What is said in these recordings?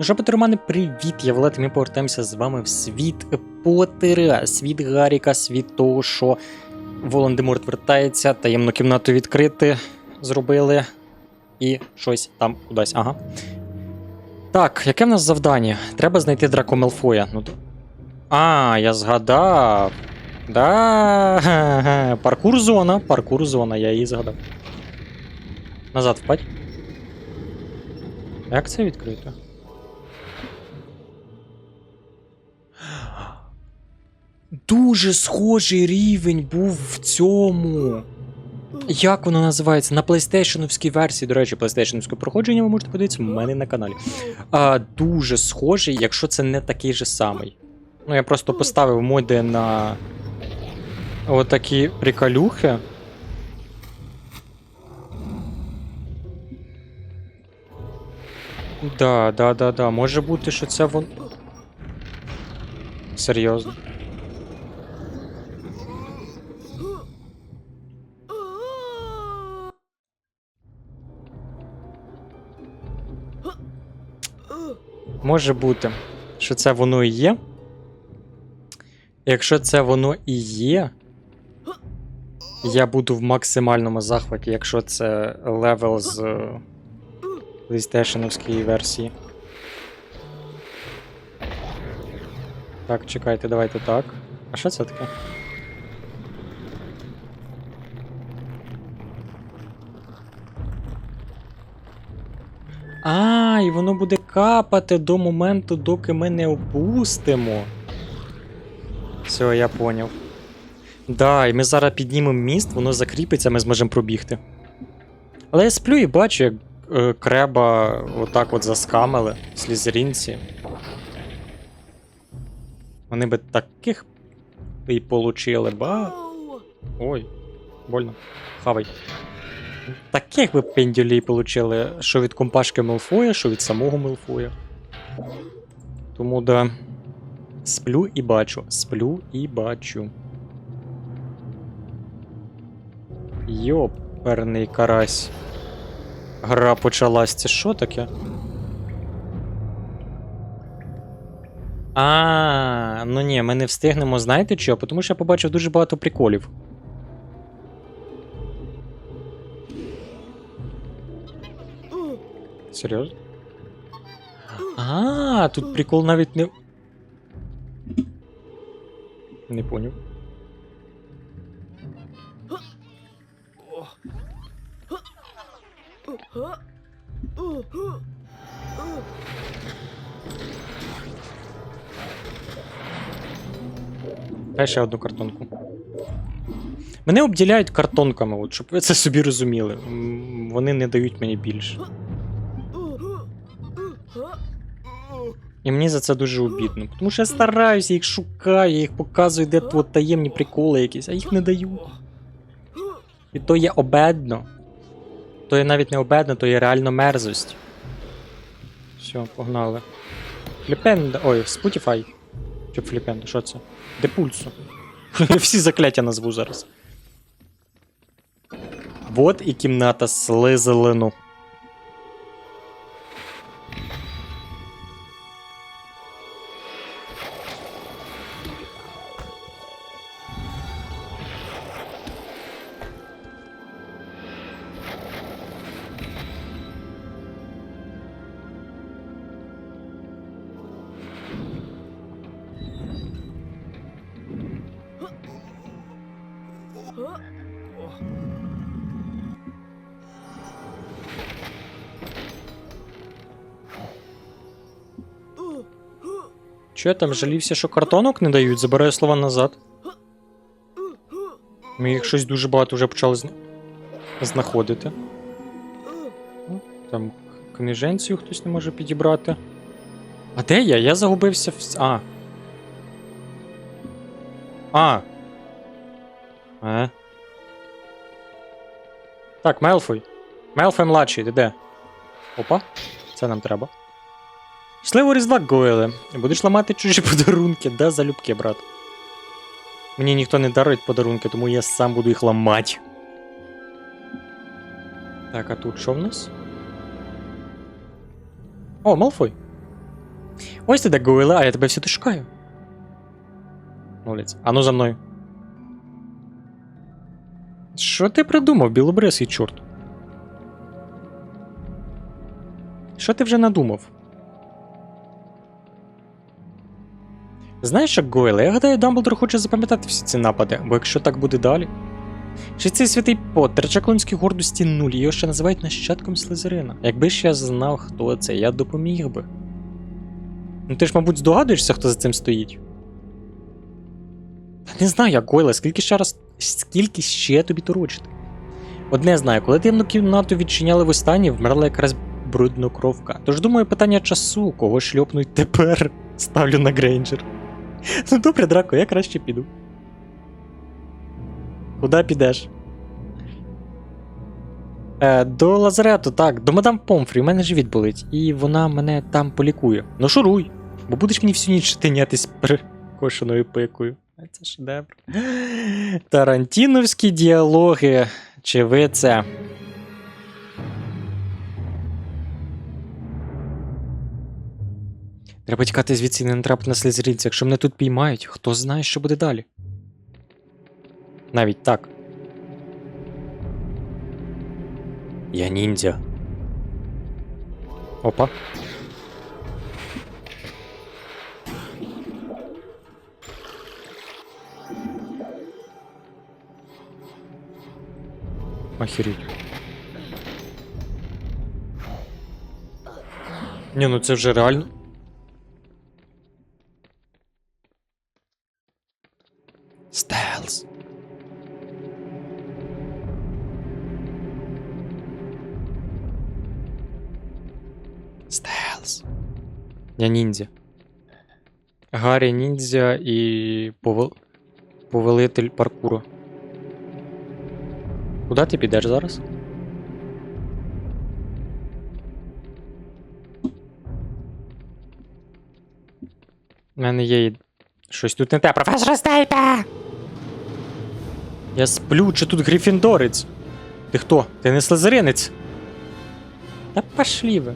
Ну що, привіт! Я Влад, і ми повертаємося з вами в світ Поттера, світ Гаріка, світ того, що Волан-де-Морт вертається, таємну кімнату відкрити зробили і щось там кудись. Ага. Так, яке в нас завдання? Треба знайти Драко Мелфоя. Ну, а, я згадав. Да. Паркур зона, паркур зона, я її згадав. Назад впадь. Як це відкрито? Дуже схожий рівень був в цьому. Як воно називається? На PlayStation версії, до речі, PlayStation проходження ви можете подивитися в мене на каналі. А, дуже схожий, якщо це не такий же самий. Ну, я просто поставив моди на отакі приколюхи. Да, да, да, да. Може бути, що це вон. Серйозно. Може бути, що це воно і є. Якщо це воно і є, я буду в максимальному захваті, якщо це левел з PlayStation версії. Так, чекайте, давайте так. А що це таке? А, і воно буде капати до моменту, доки ми не опустимо. Все, я поняв. Да, і ми зараз піднімемо міст, воно закріпиться, ми зможемо пробігти. Але я сплю і бачу, як е, креба отак от заскамили слізерінці. Вони би таких і получили, ба. Ой, больно. Хавай. Таких би пендюлей получили, що від компашки Мелфоя, що від самого Мелфоя. Тому да. Сплю і бачу. Сплю і бачу. Йоперний карась. Гра почалась. Це що таке? А, ну ні, ми не встигнемо, знаєте чого? Тому що я побачив дуже багато приколів. Серйозно? А, тут прикол навіть не. Не поняв. Дай ще одну картонку. Мене обділяють картонками, от, щоб ви це собі розуміли. Вони не дають мені більше. І мені за це дуже обідно. Тому що я стараюся, я їх шукаю, я їх показую, де тут таємні приколи якісь, а їх не дають. І то є обедно. То є навіть не обедно, то є реально мерзость. Все, погнали. Фліпенда. Ой, Spotify. Чи Фліпенда, що це? Депульсу. Я всі закляття назву зараз. Вот і кімната слизелину. Чо я там жалівся, що картонок не дають? Забираю слова назад. Ми їх щось дуже багато вже почали зна... знаходити. Ну, Там книженцію хтось не може підібрати. А де я? Я загубився в. А. А. Е. Так, Мелфой. Мелфой младший, ти де? Опа, це нам треба. Щасливого різдва, Гойле. Будеш ламати чужі подарунки, да, залюбки, брат. Мені ніхто не дарить подарунки, тому я сам буду їх ламати. Так, а тут що в нас? О, Малфой. Ось ти де Гойле, а я тебе всюди шукаю. Молодець. А ну за мною. Що ти придумав, білобрисий чорт? Що ти вже надумав? Знаєш що, Гойле, я гадаю, Дамблдор хоче запам'ятати всі ці напади, бо якщо так буде далі. Чи цей святий Поттер чаклунській гордості нуль, його ще називають нащадком Слизерина. Якби ж я знав, хто це, я допоміг би. Ну ти ж, мабуть, здогадуєшся, хто за цим стоїть. Не знаю, як Гойле, скільки ще раз. Скільки ще тобі торочити? Одне знаю, коли темну кімнату відчиняли востаннє, вмерла якраз бруднокровка. Тож думаю, питання часу, кого шльопнуть тепер, ставлю на Грейнджер. Ну добре, Драко, я краще піду. Куди підеш? Е, до лазарету, так, до мадам Помфрі, у мене живіт болить, і вона мене там полікує. Ну шуруй, бо будеш мені всю ніч тинятись перекошеною пикою. А Це шедевр. Тарантіновські діалоги. Чи ви це? Треба тікати звідси і не натрапити на слізеринця. Якщо мене тут піймають, хто знає, що буде далі. Навіть так. Я ніндзя. Опа. Охереть. Ні, ну це вже реально. Я ніндзя. Гаррі ніндзя і повел... повелитель паркуру. Куди ти підеш зараз? У мене є щось тут не те. Професор Стейпе! Я сплю, чи тут грифіндорець? Ти хто? Ти не слизеринець? Та пошлі ви.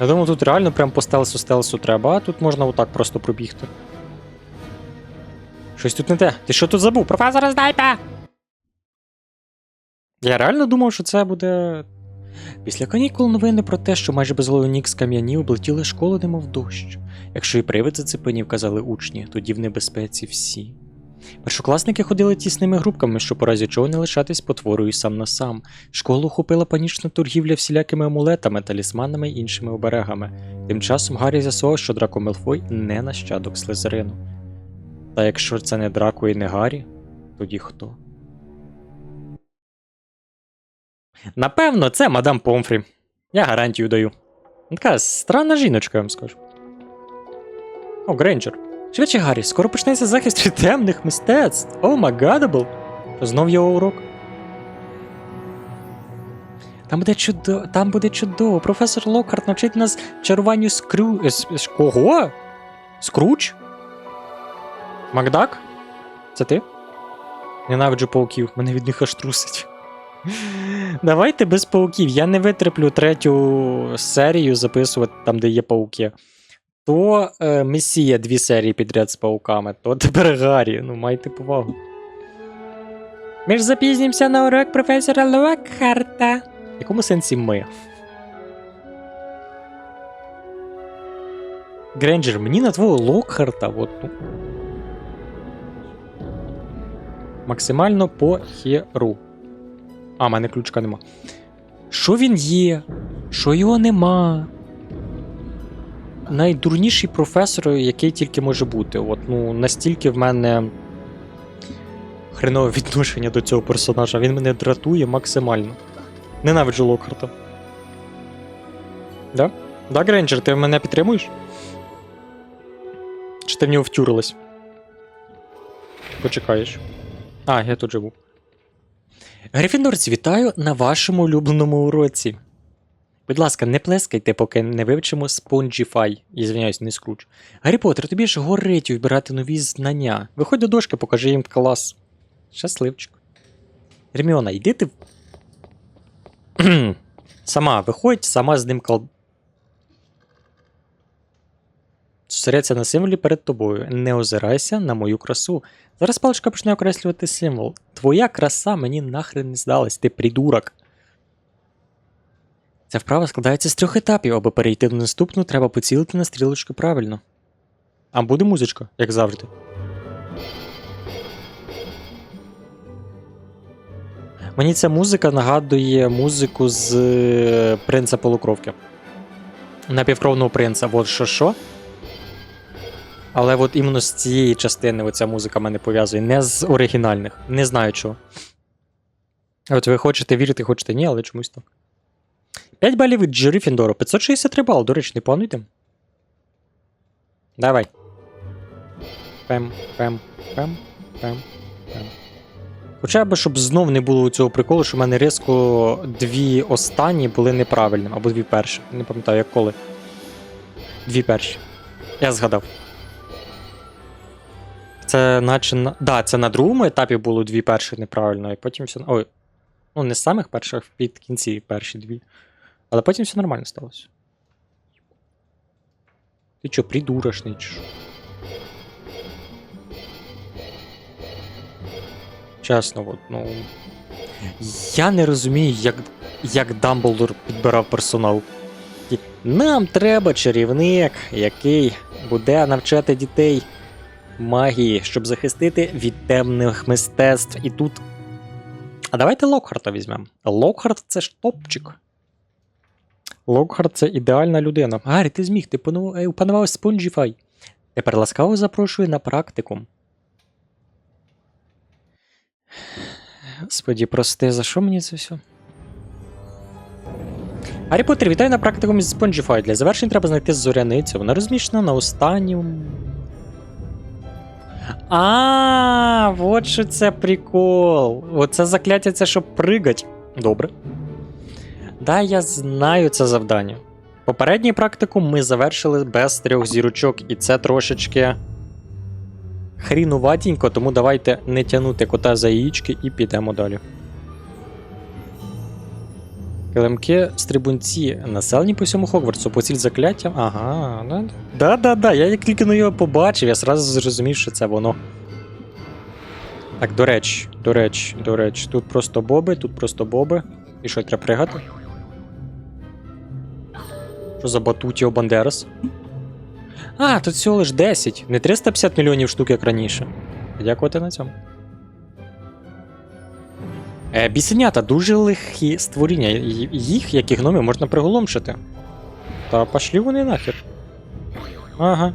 Я думаю, тут реально прям по стелсу стелсу треба, а тут можна отак просто пробігти. Щось тут не те. Ти що тут забув? Професор Снайпе! Я реально думав, що це буде. Після канікул новини про те, що майже безголовий Нік з кам'янів облетіли школу, немов дощ. Якщо і привид зацепенів, казали учні, тоді в небезпеці всі. Першокласники ходили тісними групками, щоб у разі чого не лишатись потворою сам на сам. Школу охопила панічна торгівля всілякими амулетами, талісманами й іншими оберегами. Тим часом Гаррі з'ясував, що Драко Мелфой не нащадок Слизерину. Та якщо це не Драко і не Гаррі, тоді хто? Напевно, це мадам Помфрі. Я гарантію даю. Така странна жіночка, я вам скажу. О, Грейнджер. Швидше, Гаррі, скоро почнеться захист від темних мистецтв. О, магадабл. Знов його урок. Там буде чудово, там буде чудово. Професор Локхарт навчить нас чаруванню скрю. е, с- Кого? Скруч? Макдак? Це ти? Ненавиджу пауків, мене від них аж трусить. Давайте без пауків. Я не витреплю третю серію записувати там, де є пауки. То е, Месія дві серії підряд з пауками, то тепер Гаррі. Ну, майте повагу. Ми ж запізнімося на урок професора Локхарта. В якому сенсі ми? Гренджер, мені на твого Локхарта, от, ну. Максимально по херу. А, мене ключка нема. Що він є? Що його нема? Найдурніший професор, який тільки може бути. От, ну, настільки в мене хренове відношення до цього персонажа. Він мене дратує максимально. Ненавиджу Локхарта. Да? Да, Грейнджер, ти мене підтримуєш? Чи ти в нього втюрилась? Почекаєш. А, я тут живу. Грифіндорці, вітаю на вашому улюбленому уроці. Будь ласка, не плескайте, поки не вивчимо Spongify. І звиняюсь, не скруч. Гаррі Поттер, тобі ж горить вибирати нові знання. Виходь до дошки, покажи їм клас. Щасливчик. Герміона, йди ти. сама виходь, сама з ним кол. Зосередься на символі перед тобою. Не озирайся на мою красу. Зараз паличка почне окреслювати символ. Твоя краса мені нахрен не здалась, ти придурок. Ця вправа складається з трьох етапів. Аби перейти до наступну, треба поцілити на стрілочку правильно. А буде музичка, як завжди. Мені ця музика нагадує музику з е, принца полукровки. Напівкровного принца, от що що. Але от іменно з цієї частини оця музика мене пов'язує, не з оригінальних. Не знаю чого. От ви хочете вірити, хочете ні, але чомусь так. 5 балів від Грифіндору. 563 бал, до речі, не плануйте. Давай. Пем, пем, пем, пем, пем. Хоча б, щоб знов не було цього приколу, що в мене різко дві останні були неправильними, або дві перші. Не пам'ятаю, як коли. Дві перші. Я згадав. Це наче на. Да, це на другому етапі було дві перші неправильно, і потім все. Ой. Ну, не з самих перших, під кінці перші дві. Але потім все нормально сталося. Ти чо, придурочний чи? Чесно, от, ну. Я не розумію, як, як Дамблдор підбирав персонал. Нам треба чарівник, який буде навчати дітей магії, щоб захистити від темних мистецтв. І тут. А давайте Локхарта візьмемо. Локхарт це ж топчик. Локхарт це ідеальна людина. Гаррі, ти зміг, ти пану- е, опанував Спонжіфай. Тепер ласкаво запрошую на практикум. Господі, прости, за що мені це все? Гаррі Поттер, вітаю на практикумі з Spongify. Для завершення треба знайти зоряницю. Вона розміщена на останньому. А, вот що це прикол. Оце закляття це щоб пригать. Добре. Да, я знаю це завдання. Попередній практикум ми завершили без трьох зірочок, і це трошечки хрінуватенько, тому давайте не тягнути кота за яєчки і підемо далі. Килимки стрибунці населені по всьому Хогвартсу, по ціль закляття. Ага, да. Да-да-да, я як тільки на його побачив, я зразу зрозумів, що це воно. Так, до речі, до речі, до речі, тут просто боби, тут просто боби. І що, треба пригати? Що за батутіо Бандерас? А, тут всього лиш 10, не 350 мільйонів штук, як раніше. Дякувати на цьому. Е, бісенята дуже лихі створіння. Їх, як і гноми, можна приголомшити. Та пошлі вони нахер. Ага.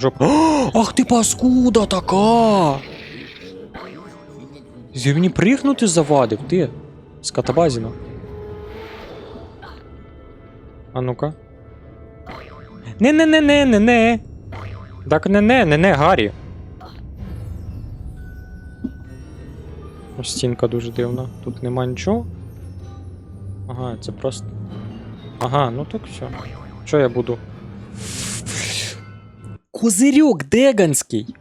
Жоп. О, ах ти паскуда така! Зі мені пригнути завадив, ти. Скатобазіно. А ну-ка. Не-не-не-не-не-не. Так не-не-не-не, Гаррі. Ось Стінка дуже дивна. Тут нема нічого. Ага, це просто. Ага, ну так все. Що я буду? Козирьок деганський.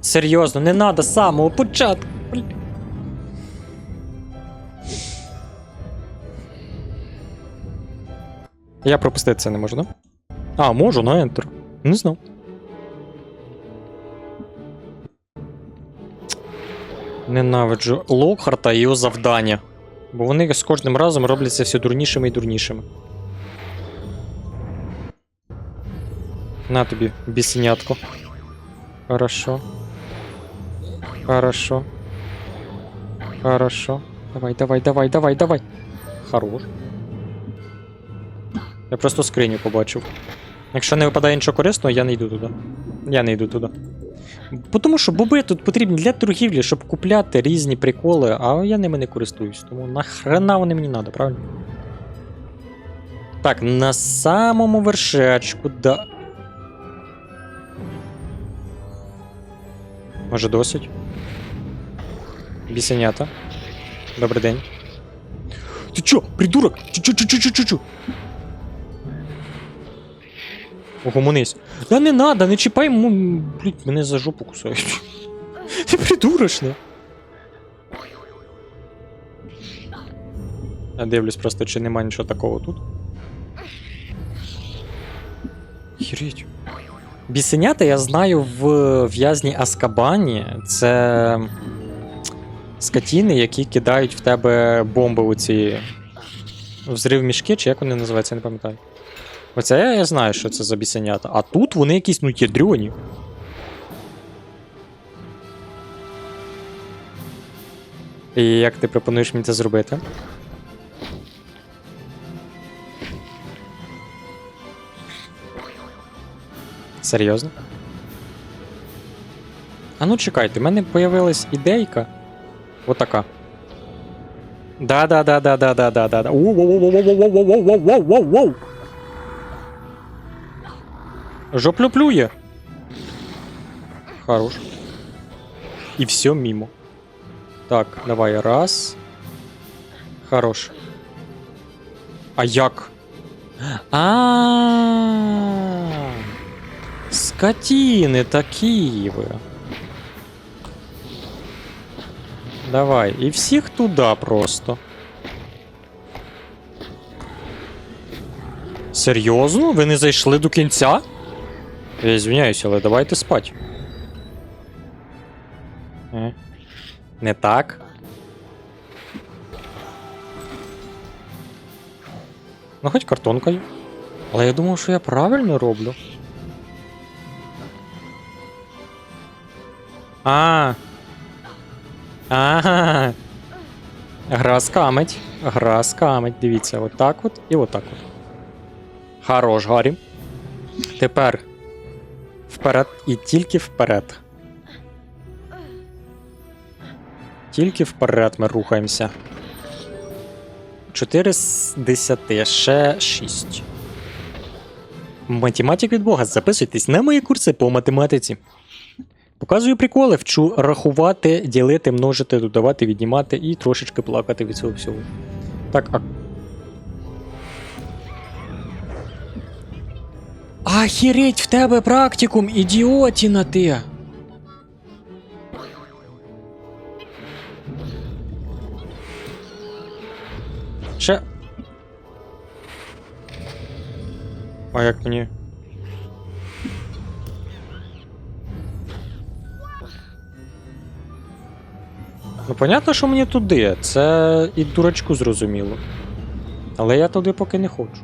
Серйозно, не надо з самого початку. Я пропустити це не можу, да? А, можу, на Enter. Не знав. Ненавиджу Локхарта і його завдання. Бо вони з кожним разом робляться все дурнішими і дурнішими. На тобі, бісенятко. Хорошо. Хорошо. Хорошо. Давай, давай, давай, давай, давай. Хорош. Я просто скриню побачив. Якщо не випадає нічого корисного, я не йду туди. Я не йду туди. Бо Тому що боби тут потрібні для торгівлі, щоб купляти різні приколи, а я ними не користуюсь. Тому нахрена вони мені треба, правильно? Так, на самому вершечку, да. Може досить? Бісенята. Добрий день. Ти чо, придурок? Чу-чу-чу-чу-чу-чу. Угомонись. Да не надо, не чіпай, м- блядь, мене за жопу кусають. Ти придурочне. Я дивлюсь просто, чи нема нічого такого тут. Хіреть. Бісенята я знаю в в'язні Аскабані. Це скотіни, які кидають в тебе бомби у ці взрив мішки, чи як вони називаються, я не пам'ятаю. Оце я, знаю, що це за бісенята. А тут вони якісь ну ядрюні. І як ти пропонуєш мені це зробити? Серйозно? А ну чекайте, в мене появилась ідейка. Отака. Да-да-да-да-да-да-да-да. Воу-воу-воу-воу-воу-воу-воу-воу-воу-воу! Жоплюплює. Хорош. І все мимо. Так, давай раз. Хорош. А як? А. Скотіни такі ви. Давай, і всіх туди просто. Серйозно? Ви не зайшли до кінця? Я звиняюся, але давайте спать. Е. Не так. Ну, хоч картонкою. Але я думав, що я правильно роблю. А. Ага. Гра скамить. Гра скамить. Дивіться, отак от і отак от. Хорош, Гаррі. Тепер вперед і тільки вперед. Тільки вперед ми рухаємося. 4 з 10, ще 6. Математик від Бога. Записуйтесь на мої курси по математиці. Показую приколи, вчу рахувати, ділити, множити, додавати, віднімати і трошечки плакати від цього всього. Так, а. Ахереть, в тебе практикум, ідіотіна ти! Ще. А як мені? Ну, понятно, що мені туди. Це і дурачку зрозуміло. Але я туди поки не хочу.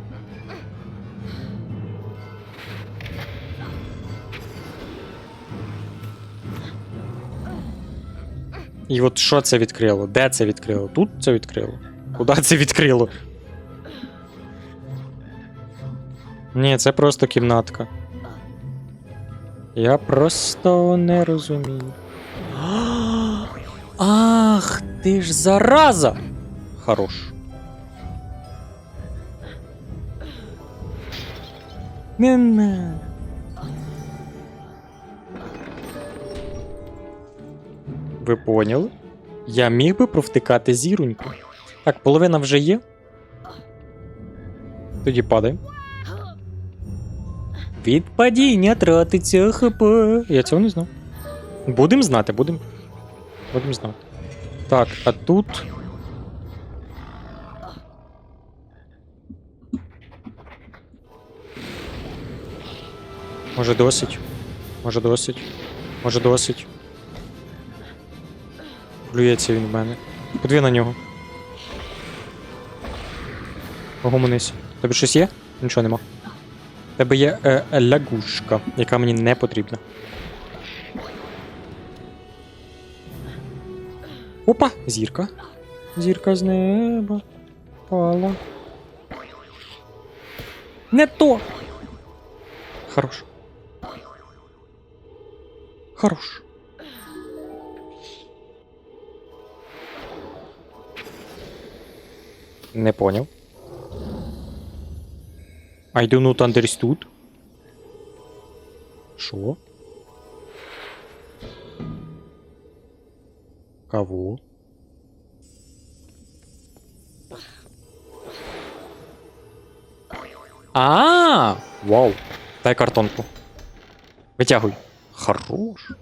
І от що це відкрило? Де це відкрило? Тут це відкрило? Куди це відкрило? Ні, це просто кімнатка. Я просто не розумію. Ах, ти ж зараза! Хорош. Не Ви поняли? Я міг би провтикати зіроньку. Так, половина вже є. Тоді падаємо. Від падіння тратиться ХП. Я цього не знав. Будем знати, будем. Будем знати. Так, а тут. Може досить. Може досить. Може досить. Плюється він в мене. Подиві на нього. Огомонись. Тобі щось є? Нічого нема. Тебе є е, лягушка, яка мені не потрібна. Опа! Зірка. Зірка з неба. Пала. Не то! Хорош. Хорош. Не понял. I do not understood. Що? Кого? А, вау. Дай картонку. Витягуй. Хорош.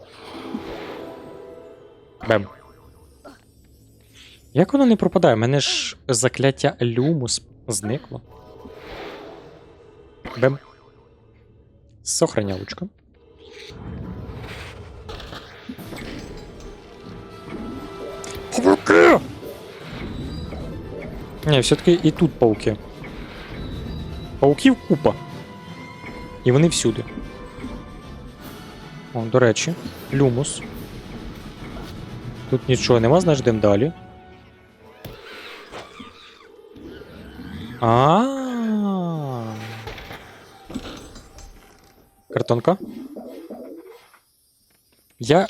Бем. Як воно не пропадає? У мене ж закляття люмус зникло. Бем. Сохранялочка. Пауки! Ні, все-таки і тут пауки. Пауків купа. І вони всюди. О, до речі, люмус. Тут нічого нема, значить йдемо далі. А. Картонка. Я.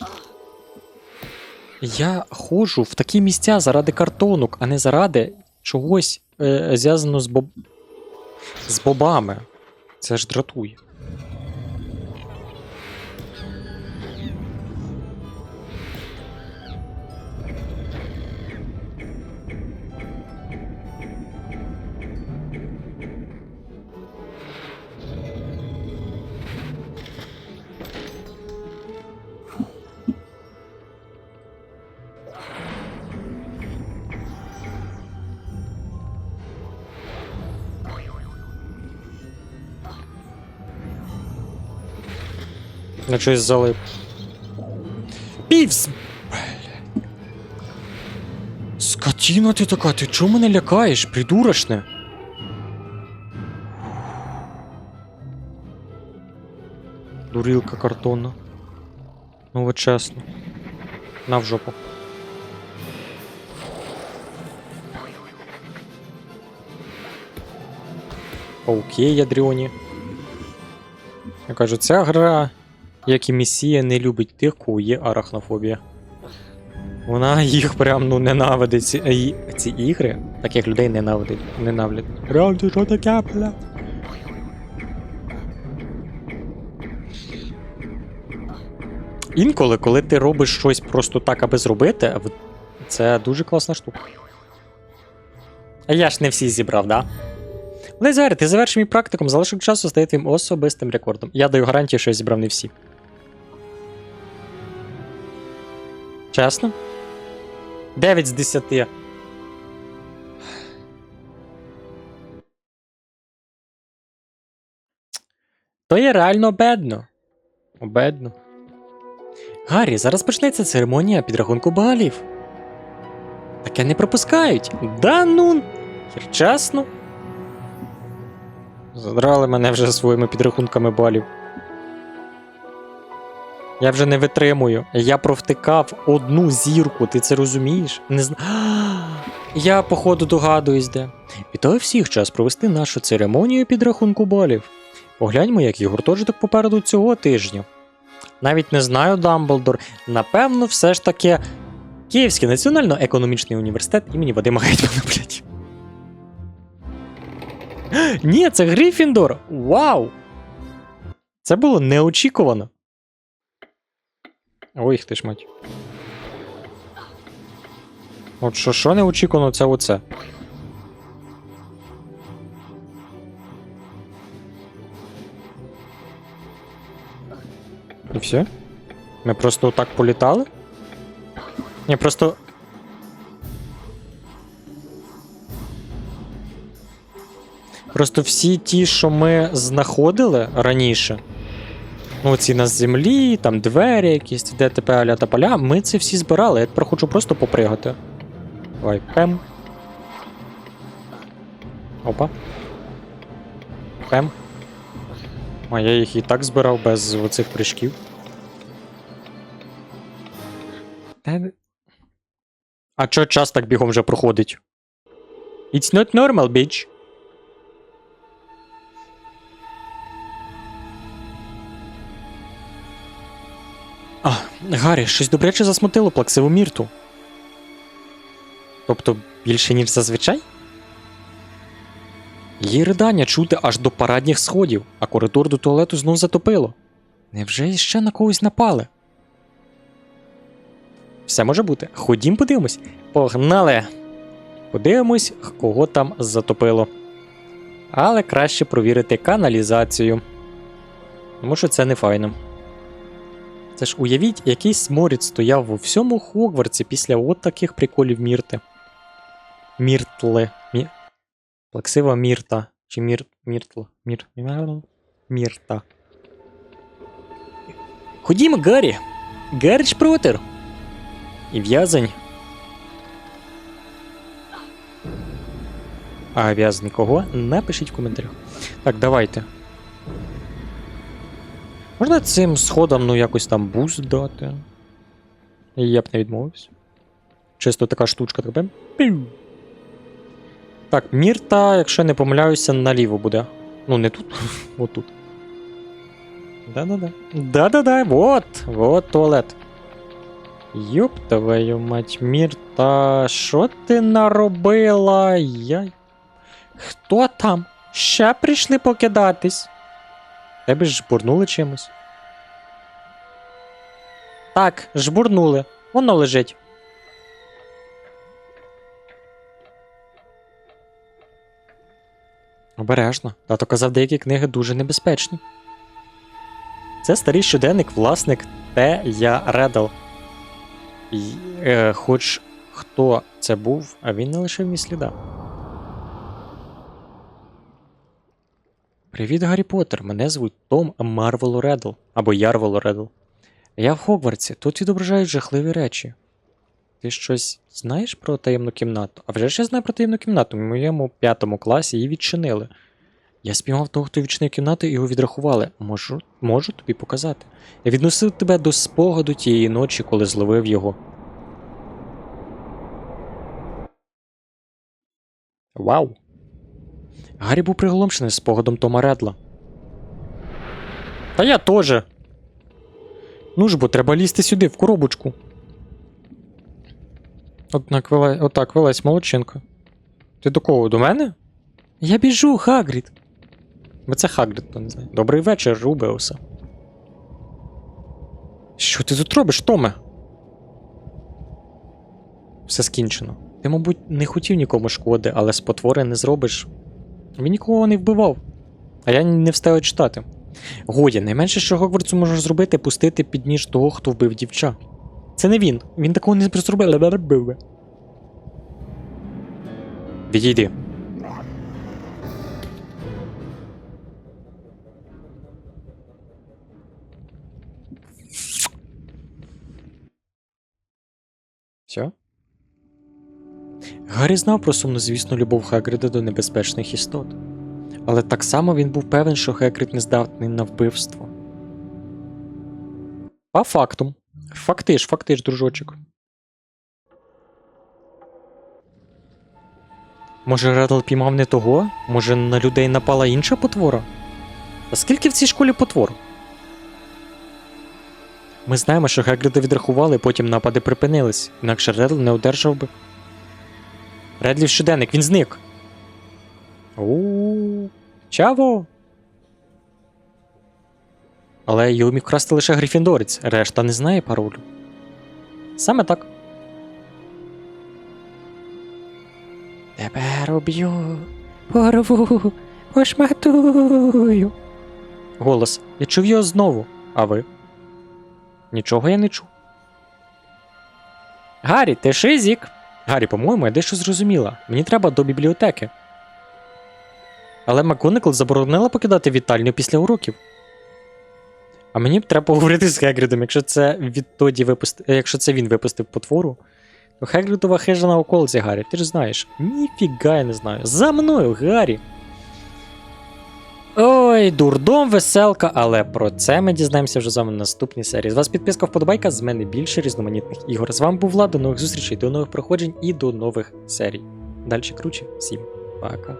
Я ходжу в такі місця заради картонок, а не заради чогось е, зв'язано з боб. з бобами. Це ж дратує. На щось залип. Півс! Скотіна ти така, ти чого мене лякаєш, придурочне? Дурілка картонна. Ну от чесно. На в жопу. Пауки ядріоні. Я кажу, ця гра, як і Месія, не любить тих, кого є арахнофобія. Вона їх прям ну ненавидить. Ці, ці ігри, таких людей ненавидить. Ненавидить. Реально, що таке, бля? Інколи, коли ти робиш щось просто так, аби зробити, це дуже класна штука. А я ж не всі зібрав, да? Лезер, ти завершив мій практикум, залишок часу стає твоїм особистим рекордом. Я даю гарантію, що я зібрав не всі. Чесно? 9 з 10. То є реально обедно. Обедно. Гаррі, зараз почнеться церемонія підрахунку балів. Таке не пропускають. Да ну. Чесно. Задрали мене вже своїми підрахунками балів. Я вже не витримую. Я провтикав одну зірку, ти це розумієш? Не зна... Я, походу, догадуюсь, де. Вітаю всіх час провести нашу церемонію підрахунку балів. Погляньмо, який гуртожиток попереду цього тижня. Навіть не знаю, Дамблдор. Напевно, все ж таки Київський національно-економічний університет імені Вадима Гетьмана, блядь. Ні, це Грифіндор! Вау! Це було неочікувано. Ой, ти ж мать. От що, що неочікувано, це оце. І все? Ми просто отак політали? Ні, просто. Просто всі ті, що ми знаходили раніше. Ну, ці на землі, там двері якісь, де тепер аля та поля, ми це всі збирали. Я тепер хочу просто попригати. Давай, пем. Опа. Пем. А я їх і так збирав без оцих прыжків. А чо час так бігом вже проходить? It's not normal, bitch. А, Гаррі, щось добряче засмутило плаксиву мірту. Тобто більше, ніж зазвичай? Її ридання чути аж до парадніх сходів, а коридор до туалету знов затопило. Невже іще на когось напали? Все може бути. Ходім подивимось. Погнали! Подивимось, кого там затопило. Але краще провірити каналізацію. Тому що це не файно. Це ж уявіть, який сморід стояв у всьому Хогвартсі після от таких приколів Мірти. Міртли. Мі... Плаксива Мірта. Чи Мір... Міртл? Мір... Мірта. Ходімо, Гаррі. Гаррі Шпротер. І в'язень. А в'язень кого? Напишіть в коментарях. Так, давайте. Можна цим сходом, ну, якось там буст дати. Я б не відмовився. Чисто така штучка така. Так, Мірта, якщо не помиляюся, наліво буде. Ну, не тут, отут. Да-да-да. Да-да-да, вот, вот туалет. Йоп твою мать, Мірта, що ти наробила? Яй. Хто там? Ще прийшли покидатись. Тебе ж жбурнули чимось. Так, жбурнули. Воно лежить. Обережно. Тато казав, деякі книги дуже небезпечні. Це старий щоденник, власник Т. Я Редл. І, е, хоч хто це був, а він не лишив ні сліда. Привіт, Гаррі Поттер. Мене звуть Том Марвело Редл або Ярвело Редл. Я в Хогвартсі. Тут відображають жахливі речі. Ти щось знаєш про таємну кімнату? А вже ж я знаю про таємну кімнату. В моєму п'ятому класі її відчинили. Я спіймав того, хто відчинив кімнату, і його відрахували. Можу, можу тобі показати. Я відносив тебе до спогаду тієї ночі, коли зловив його. Вау! Гаррі був приголомшений спогадом Тома Редла. Та я теж. Ну ж бо треба лізти сюди, в коробочку. Однак вилазь, отак, вилазь, молодчинка. Ти до кого? До мене? Я біжу, Хагрід. Бо це Хагрід, то не знаю. Добрий вечір, Рубеуса. Що ти тут робиш, Томе? Все скінчено. Ти, мабуть, не хотів нікому шкоди, але спотвори не зробиш. Він нікого не вбивав. А я не встиг читати. Годі, найменше, що Гогвартсу може зробити, пустити під ніж того, хто вбив дівча. Це не він. Він такого не зробив. Відійди. Все? Гаррі знав про сумнозвісну любов Хагрида до небезпечних істот. Але так само він був певен, що Хагрид не здатний на вбивство. По фактум. Фактиш, фактиш, дружочок. Може, Редл піймав не того? Може, на людей напала інша потвора? А скільки в цій школі потвор? Ми знаємо, що Хагрида відрахували, потім напади припинились, інакше Редл не одержав би. Редлів щоденник, він зник. У Чаво. Але його міг красти лише Грифіндорець, решта не знає паролю. Саме так. Тепер уб'ю, порву, пошматую. Голос. Я чув його знову. А ви? Нічого я не чув. Гаррі, ти шизік. Гаррі, по-моєму, я дещо зрозуміла. Мені треба до бібліотеки. Але Макгонекл заборонила покидати вітальню після уроків. А мені б треба поговорити з Хегрідом, якщо це відтоді випусти... е, якщо це він випустив потвору, то Хегрідова хижа на околиці, Гаррі, ти ж знаєш. Ніфіга я не знаю. За мною, Гаррі. Ой, дурдом, веселка, але про це ми дізнаємося вже з вами в наступній серії. З вас підписка вподобайка, з мене більше різноманітних ігор. З вами був Влад, до нових зустрічей, до нових проходжень і до нових серій. Далі круче, всім пока.